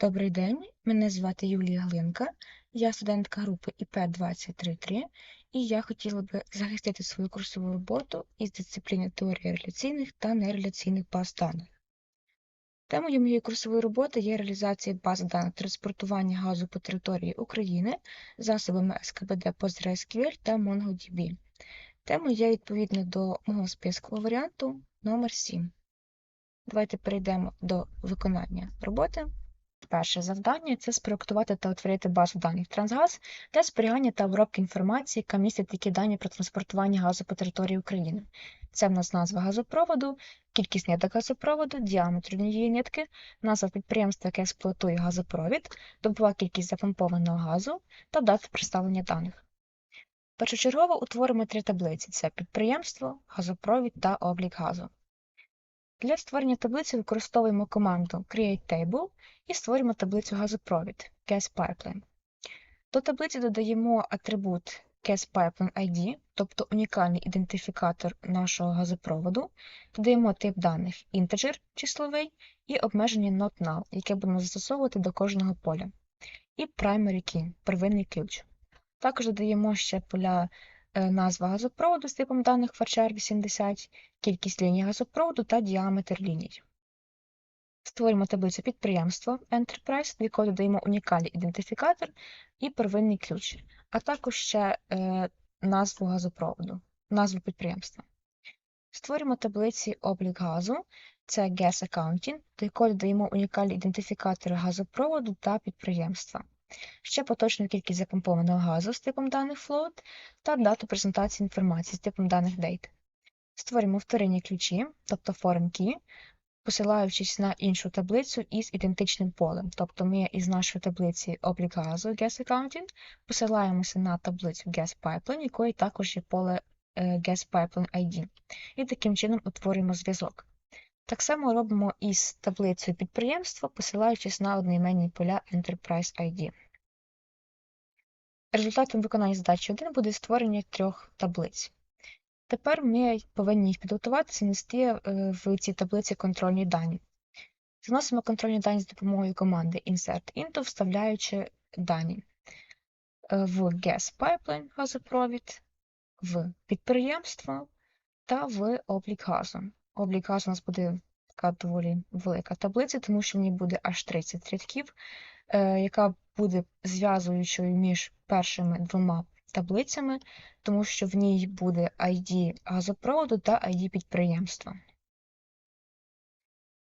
Добрий день, мене звати Юлія Глинка, я студентка групи ІП-233, і я хотіла би захистити свою курсову роботу із дисципліни теорії реляційних та нереляційних баз даних. Темою моєї курсової роботи є реалізація бази даних транспортування газу по території України засобами СКБД PostgreSQL та MongoDB. Тема є відповідно до мого списку варіанту номер 7. Давайте перейдемо до виконання роботи. Перше завдання це спроектувати та утворити базу даних Трансгаз для зберігання та обробки інформації, яка містить такі дані про транспортування газу по території України. Це в нас назва газопроводу, кількість ниток газопроводу, діаметр однієї нитки, назва підприємства, яке експлуатує газопровід, добова кількість запомпованого газу та дата представлення даних. Першочергово утворимо три таблиці: це підприємство, газопровід та облік газу. Для створення таблиці використовуємо команду createTable і створюємо таблицю газопровід Gas Pipeline. До таблиці додаємо атрибут Gas Pipeline ID, тобто унікальний ідентифікатор нашого газопроводу, додаємо тип даних integer числовий і обмеження not яке будемо застосовувати до кожного поля, і primary key первинний ключ. Також додаємо ще поля назва газопроводу з типом даних varchar 80, кількість ліній газопроводу та діаметр ліній. Створюємо таблицю підприємства Enterprise, до якої додаємо унікальний ідентифікатор і первинний ключ, а також ще е, назву газопроводу, назву підприємства. Створюємо таблиці облік газу, це Gas Accounting, до якої додаємо унікальні ідентифікатори газопроводу та підприємства. Ще поточну кількість запомпованого газу з типом даних float та дату презентації інформації з типом даних date. Створюємо вторинні ключі, тобто foreign key, посилаючись на іншу таблицю із ідентичним полем. Тобто ми із нашої таблиці облік газу Gas Accounting посилаємося на таблицю Gas Pipeline, якої також є поле е, Gas Pipeline ID. І таким чином утворюємо зв'язок. Так само робимо із таблицею підприємства, посилаючись на одноіменні поля Enterprise ID. Результатом виконання задачі 1 буде створення трьох таблиць. Тепер ми повинні їх підготувати нести е, в ці таблиці контрольні дані. Заносимо контрольні дані з допомогою команди Insert Into, вставляючи дані е, в Gas Pipeline газопровід, в підприємство та в облік газу. Облік газу у нас буде така доволі велика таблиця, тому що в ній буде аж 30 рядків, яка буде зв'язуючою між першими двома таблицями, тому що в ній буде ID газопроводу та ID підприємства.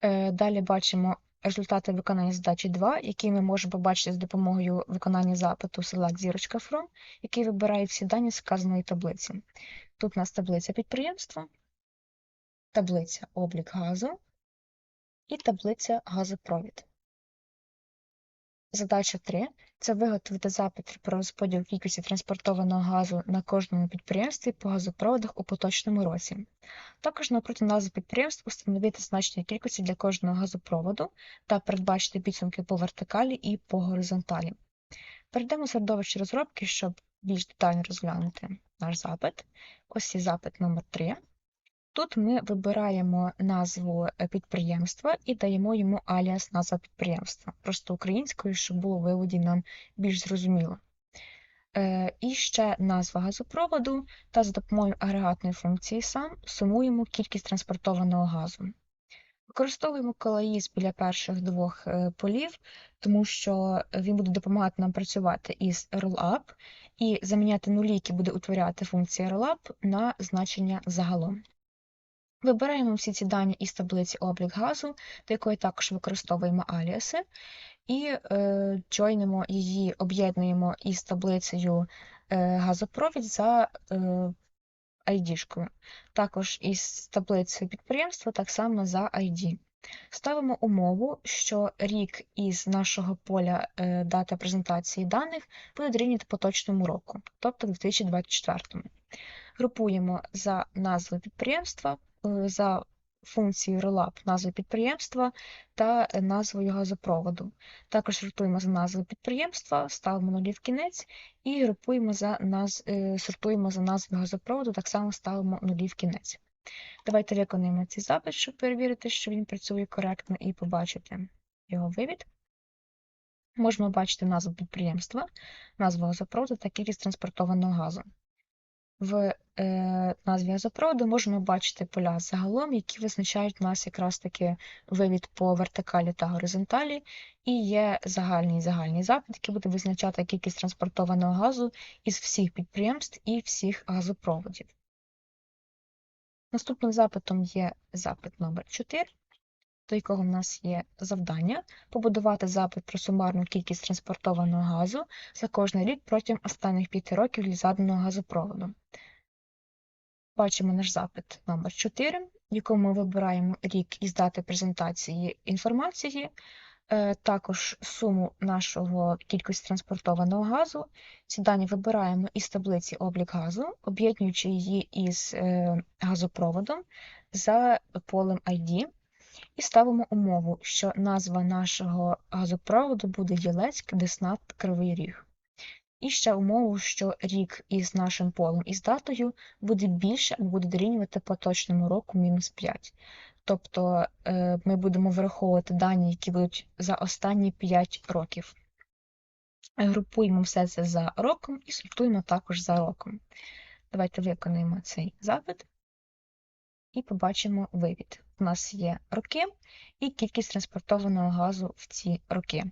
Е, Далі бачимо результати виконання задачі 2, які ми можемо побачити з допомогою виконання запиту Select зірочка From, який вибирає всі дані з вказаної таблиці. Тут у нас таблиця підприємства, таблиця облік газу і таблиця газопровід. Задача 3 це виготовити запит про розподіл кількості транспортованого газу на кожному підприємстві по газопроводах у поточному році. Також напроти назви підприємств встановити значення кількості для кожного газопроводу та передбачити підсумки по вертикалі і по горизонталі. Перейдемо в середовище розробки, щоб більш детально розглянути наш запит. Ось є запит номер 3 Тут ми вибираємо назву е, підприємства і даємо йому аліас назва підприємства, просто українською, щоб було виводі нам більш зрозуміло. Е, І ще назва газопроводу та за допомогою агрегатної функції сам сумуємо кількість транспортованого газу. Використовуємо колаїз біля перших двох е, полів, тому що він буде допомагати нам працювати із rollup і заміняти нулі, які буде утворяти функція rollup, на значення загалом. Вибираємо всі ці дані із таблиці облік газу, до якої також використовуємо аліаси, і е, джойнимо її, об'єднуємо із таблицею е, газопровід за е, ID-шкою. Також із таблицею підприємства, так само за ID. Ставимо умову, що рік із нашого поля е, дата презентації даних буде дорівнювати поточному року, тобто 2024. Групуємо за назвою підприємства. Е, за функцією rollup назви підприємства та назвою газопроводу. Також сортуємо за назвою підприємства, ставимо нулі в кінець і групуємо за наз... Е, сортуємо за назвою газопроводу, так само ставимо нулі в кінець. Давайте виконуємо цей запит, щоб перевірити, що він працює коректно, і побачити його вивід. Можемо бачити назву підприємства, назву газопроводу та кількість транспортованого газу. В е, назві газопроводу можемо бачити поля загалом, які визначають у нас якраз таки вивід по вертикалі та горизонталі, і є загальний загальний запит, який буде визначати кількість транспортованого газу із всіх підприємств і всіх газопроводів. Наступним запитом є запит номер 4 до якого в нас є завдання побудувати запит про сумарну кількість транспортованого газу за кожний рік протягом останніх 5 років для заданого газопроводу. Бачимо наш запит номер 4 в якому ми вибираємо рік із дати презентації інформації, е, також суму нашого кількості транспортованого газу. Ці дані вибираємо із таблиці облік газу, об'єднуючи її із е, газопроводом за полем ID. І ставимо умову, що назва нашого газопроводу буде Єлецьк, Деснат, Кривий Ріг. І ще умову, що рік із нашим полем із датою буде більше або буде дорівнювати поточному року мінус 5. Тобто е, ми будемо враховувати дані, які будуть за останні 5 років. Групуємо все це за роком і сортуємо також за роком. Давайте виконаємо цей запит і побачимо вивід. У нас є роки і кількість транспортованого газу в ці роки.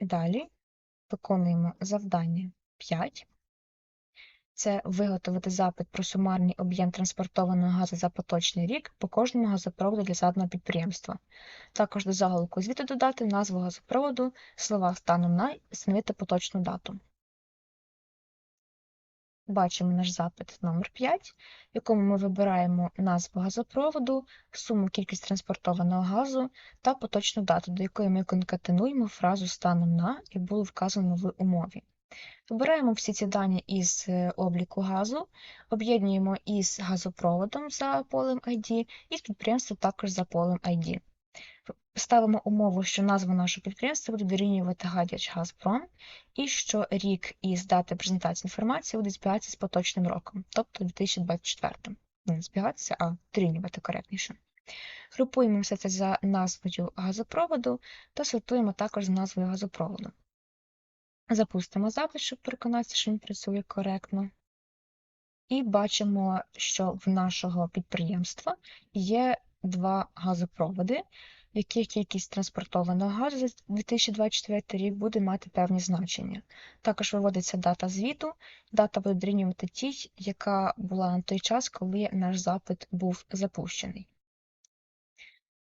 Далі виконуємо завдання 5. Це виготовити запит про сумарний об'єм транспортованого газу за поточний рік по кожному газопроводу для заданого підприємства. Також до заголовку звіту додати назву газопроводу, слова станом на встановити поточну дату. Бачимо наш запит номер 5 в якому ми вибираємо назву газопроводу, суму кількість транспортованого газу та поточну дату, до якої ми конкатенуємо фразу станом на і було вказано в умові. Вибираємо всі ці дані із е, обліку газу, об'єднуємо із газопроводом за полем ID і з підприємством також за полем ID. Ставимо умову, що назва нашого підприємства буде дорівнювати Гадяч Газпром, і що рік із дати презентації інформації буде збігатися з поточним роком, тобто 2024. Не збігатися, а дорівнювати коректніше. Групуємо все це за назвою газопроводу та сортуємо також з назвою газопроводу. Запустимо запис, щоб переконатися, що він працює коректно. І бачимо, що в нашого підприємства є два газопроводи, яких кількість транспортованого газу за 2024 рік буде мати певні значення. Також виводиться дата звіту, дата буде дорівнювати тій, яка була на той час, коли наш запит був запущений.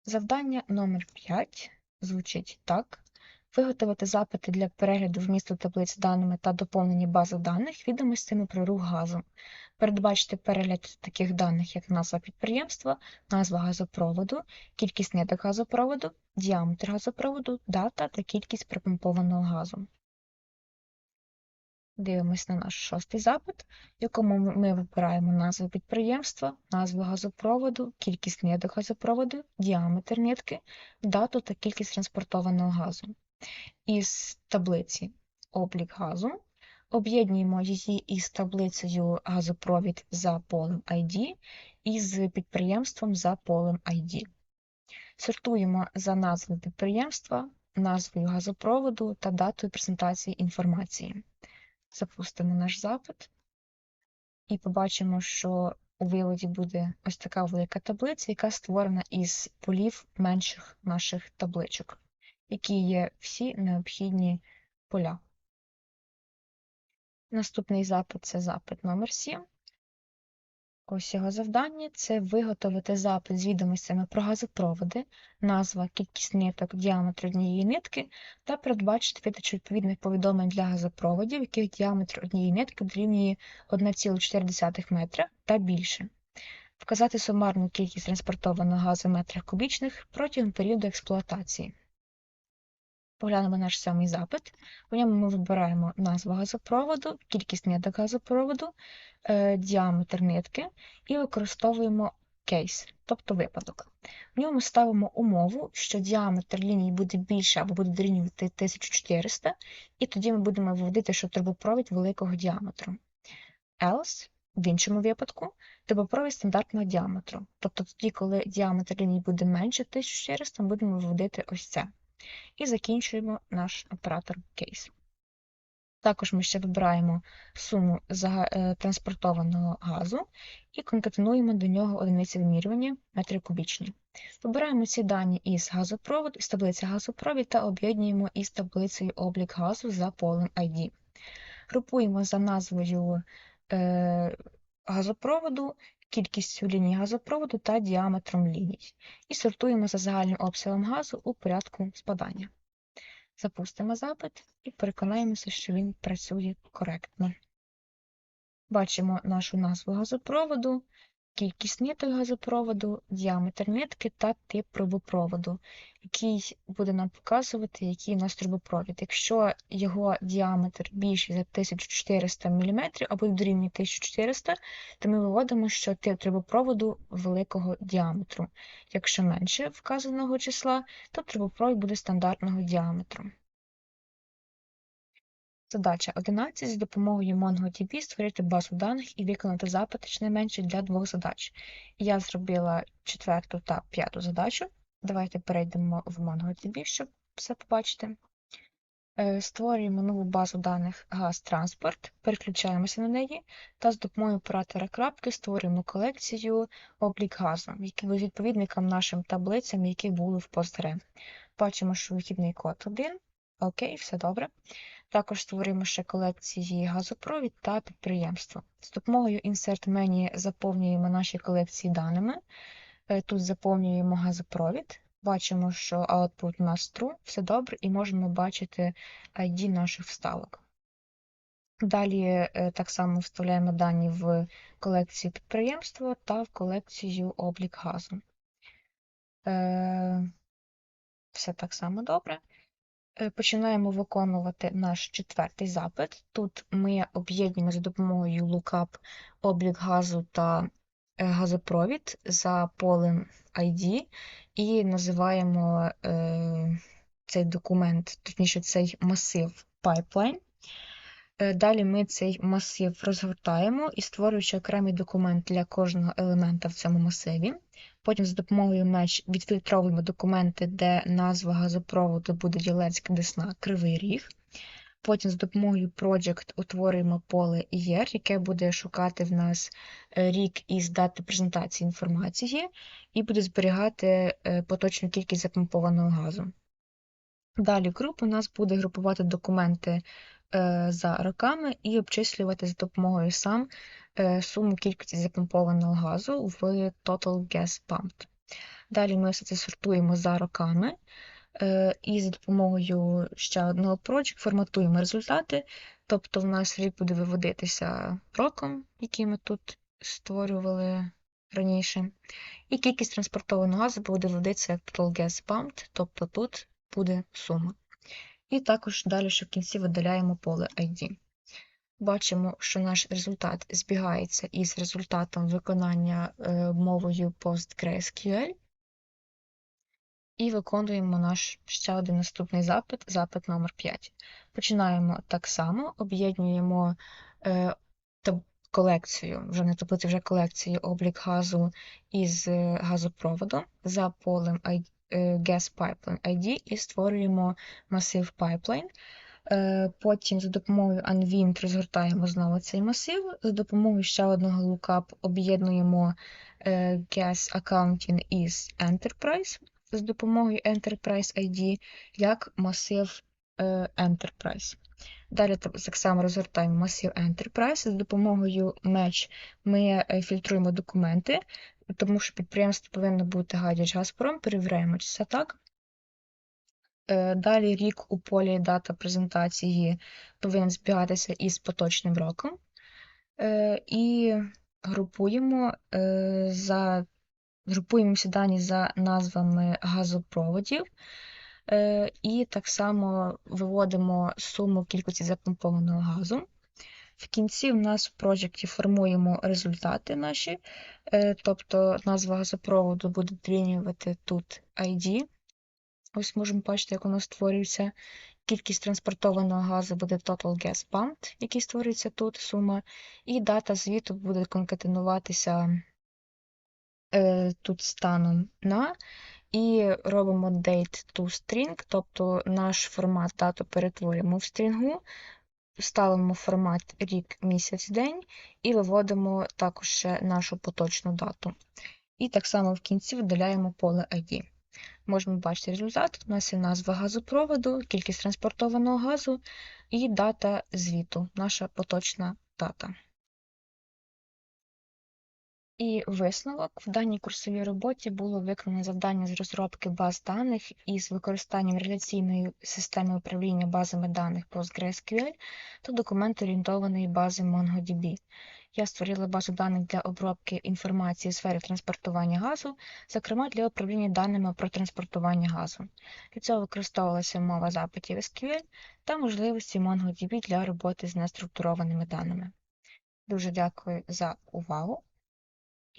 Завдання номер 5 звучить так. Виготовити запити для перегляду вмісту таблиць даними та доповнення бази даних відомостями про рух газу. Передбачити перегляд таких даних, як назва підприємства, назва газопроводу, кількість ниток газопроводу, діаметр газопроводу, дата та кількість припомпованого газу. Дивимось на наш шостий запит, в якому ми вибираємо назву підприємства, назву газопроводу, кількість ниток газопроводу, діаметр нитки, дату та кількість транспортованого газу. Із таблиці облік газу об'єднуємо її із таблицею газопровід за полем ID і з підприємством за полем ID. Сортуємо за назвою підприємства, назвою газопроводу та датою презентації інформації. Запустимо наш запит і побачимо, що у виводі буде ось така велика таблиця, яка створена із полів менших наших табличок, які є всі необхідні поля. Наступний запит це запит номер 7. Ось його завдання це виготовити запит з відомостями про газопроводи, назва, кількість ниток, діаметр однієї нитки та передбачити видачу відповідних повідомлень для газопроводів, яких діаметр однієї нитки дорівнює 1,4 метра та більше. Вказати сумарну кількість транспортованого газу в метрах кубічних протягом періоду експлуатації. Поглянемо наш сьомий запит. У ньому ми вибираємо назву газопроводу, кількість ниток газопроводу, е, діаметр нитки і використовуємо кейс, тобто випадок. В ньому ставимо умову, що діаметр лінії буде більше або буде дорівнювати 1400, і тоді ми будемо виводити, що трубопровід великого діаметру. Else, в іншому випадку, трубопровід стандартного діаметру. Тобто тоді, коли діаметр лінії буде менше 1400, ми будемо виводити ось це. І закінчуємо наш оператор кейс. Також ми ще вибираємо суму е, транспортованого газу і конкатенуємо до нього одиниці вимірювання метри кубічні. Вибираємо ці дані із газопроводу, із таблиці газопровід та об'єднуємо із таблицею облік газу за полем ID. Групуємо за назвою е, газопроводу, кількістю ліній газопроводу та діаметром ліній. І сортуємо за загальним обсягом газу у порядку спадання. Запустимо запит і переконаємося, що він працює коректно. Бачимо нашу назву газопроводу, кількість ниток газопроводу, діаметр нитки та тип трубопроводу, який буде нам показувати, який у нас трубопровід. Якщо його діаметр більший за 1400 мм або дорівнює 1400, то ми виводимо, що тип трубопроводу великого діаметру. Якщо менше вказаного числа, то трубопровід буде стандартного діаметру. Задача 11. За допомогою MongoDB створити базу даних і виконати запит щонайменше для двох задач. Я зробила четверту та п'яту задачу. Давайте перейдемо в MongoDB, щоб все побачити. Е, Створюємо нову базу даних газ-транспорт, переключаємося на неї та з допомогою оператора крапки створюємо колекцію облік газу, який буде відповідникам нашим таблицям, які були в Postgre. Бачимо, що вихідний код 1. Окей, все добре. Також створюємо ще колекції газопровід та підприємства. З допомогою Insert Menu заповнюємо наші колекції даними. Е, Тут заповнюємо газопровід. Бачимо, що output у нас true, все добре, і можемо бачити ID наших вставок. Далі е, так само вставляємо дані в колекцію підприємства та в колекцію облік газу. Е, Все так само добре. Е, Починаємо виконувати наш четвертий запит. Тут ми об'єднуємо за допомогою lookup облік газу та е, газопровід за полем ID і називаємо е, цей документ, точніше, цей масив pipeline. Е, Далі ми цей масив розгортаємо і створюючи окремий документ для кожного елемента в цьому масиві. Потім за допомогою меч відфільтровуємо документи, де назва газопроводу буде Ділецька Десна Кривий Ріг. Потім за допомогою Project утворюємо поле IR, яке буде шукати в нас е, рік із дати презентації інформації, і буде зберігати е, поточну кількість запомпованого газу. Далі група у нас буде групувати документи за роками і обчислювати за допомогою сам е, суму кількості запомпованого газу в Total Gas Pumped. Далі ми все це сортуємо за роками е, і за допомогою ще одного project форматуємо результати. Тобто в нас рік буде виводитися роком, який ми тут створювали раніше. І кількість транспортованого газу буде виводитися як Total Gas Pumped, тобто тут буде сума. І також далі ще в кінці видаляємо поле ID. Бачимо, що наш результат збігається із результатом виконання е, мовою PostgreSQL. І виконуємо наш ще один наступний запит, запит номер 5. Починаємо так само, об'єднуємо е, колекцію, вже не таблицю, вже колекцію облік газу із е, газопроводом за полем ID, Gas Pipeline ID і створюємо масив pipeline. Е, Потім за допомогою unwind розгортаємо знову цей масив. За допомогою ще одного lookup об'єднуємо е, Gas Accounting із Enterprise з допомогою Enterprise ID як масив е, Enterprise. Далі так само розгортаємо масив Enterprise. За допомогою Match ми е, фільтруємо документи, тому що підприємство повинно бути Гадяч Газпром, перевіряємо, чи це так. Е, Далі рік у полі дата презентації повинен збігатися із поточним роком. Е, І групуємо е, за групуємо дані за назвами газопроводів. І так само виводимо суму кількості запомпованого газу. В кінці в нас в проєкті формуємо результати наші, е, тобто назва газопроводу буде дорівнювати тут ID. Ось можемо бачити, як воно створюється. Кількість транспортованого газу буде Total Gas Pumped, який створюється тут сума, і дата звіту буде конкатенуватися е, тут станом на, і робимо date to string, тобто наш формат дату перетворюємо в стрінгу, ставимо формат рік, місяць, день і виводимо також ще нашу поточну дату. І так само в кінці видаляємо поле ID. Можемо бачити результат. У нас є назва газопроводу, кількість транспортованого газу і дата звіту, наша поточна дата. І висновок в даній курсовій роботі було виконано завдання з розробки баз даних із використанням реляційної системи управління базами даних PostgreSQL та документ-орієнтованої бази MongoDB. Я створила базу даних для обробки інформації у сфері транспортування газу, зокрема для управління даними про транспортування газу. Для цього використовувалася мова запитів SQL та можливості MongoDB для роботи з неструктурованими даними. Дуже дякую за увагу